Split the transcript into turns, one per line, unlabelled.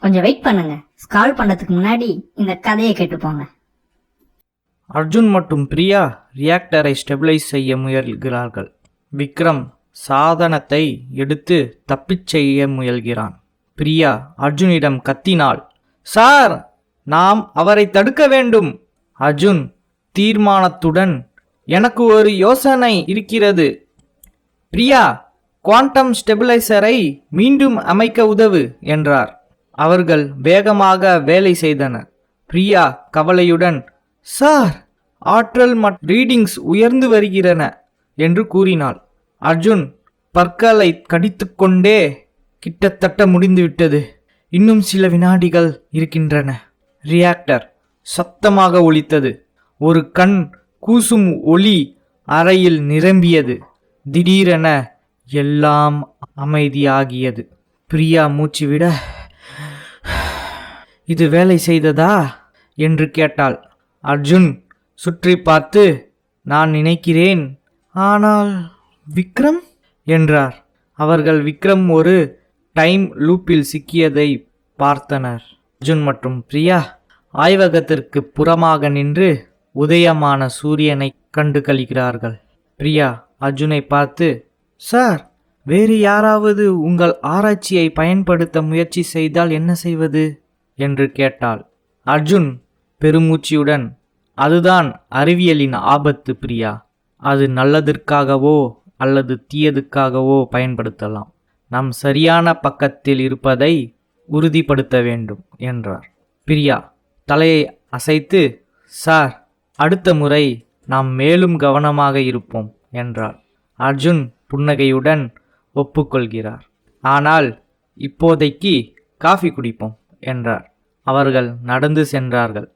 கொஞ்சம் வெயிட் பண்ணுங்க. கால் பண்ணதுக்கு முன்னாடி இந்த கதையை கேட்டு போங்க
அர்ஜுன் மற்றும் பிரியா ரியாக்டரை ஸ்டெபிளைஸ் செய்ய முயல்கிறார்கள். விக்ரம் சாதனத்தை எடுத்து தப்பிச் செய்ய முயல்கிறான். பிரியா அர்ஜுனிடம் கத்தினாள் சார் நாம் அவரை தடுக்க வேண்டும். அர்ஜுன் தீர்மானத்துடன் எனக்கு ஒரு யோசனை இருக்கிறது. பிரியா குவாண்டம் ஸ்டெபிலைசரை மீண்டும் அமைக்க உதவு என்றார். அவர்கள் வேகமாக வேலை செய்தனர். பிரியா கவலையுடன் சார் ஆற்றல் மட் ரீடிங்ஸ் உயர்ந்து வருகிறன என்று கூறினாள். அர்ஜுன் பற்களை கடித்துக்கொண்டே கிட்டத்தட்ட முடிந்துவிட்டது. இன்னும் சில வினாடிகள் இருக்கின்றன. ரியாக்டர் சத்தமாக ஒலித்தது. ஒரு கண் கூசும் ஒளி அறையில் நிரம்பியது. திடீரென எல்லாம் அமைதியாகியது. பிரியா மூச்சுவிட இது வேலை செய்ததா? என்று கேட்டாள். அர்ஜுன் சுற்றி பார்த்து நான் நினைக்கிறேன். ஆனால் விக்ரம்? என்றார். அவர்கள் விக்ரம் ஒரு டைம் லூப்பில் சிக்கியதை பார்த்தனர். அர்ஜுன் மற்றும் பிரியா ஆய்வகத்திற்கு புறமாக நின்று உதயமான சூரியனை கண்டு கழிக்கிறார்கள். பிரியா அர்ஜுனை பார்த்து சார் வேறு யாராவது உங்கள் ஆராய்ச்சியை பயன்படுத்த முயற்சி செய்தால் என்ன செய்வது? என்று கேட்டாள். அர்ஜுன் பெருமூச்சியுடன் அதுதான் அறிவியலின் ஆபத்து பிரியா. அது நல்லதற்காகவோ அல்லது தீயதுக்காகவோ பயன்படுத்தலாம். நம் சரியான பக்கத்தில் இருப்பதை உறுதிப்படுத்த வேண்டும் என்றார். பிரியா தலையை அசைத்து சார் அடுத்த முறை நாம் மேலும் கவனமாக இருப்போம் என்றார் அர்ஜுன் புன்னகையுடன் ஒப்புக்கொள்கிறார். ஆனால் இப்போதைக்கு காஃபி குடிப்போம். என்றார். அவர்கள் நடந்து சென்றார்கள்.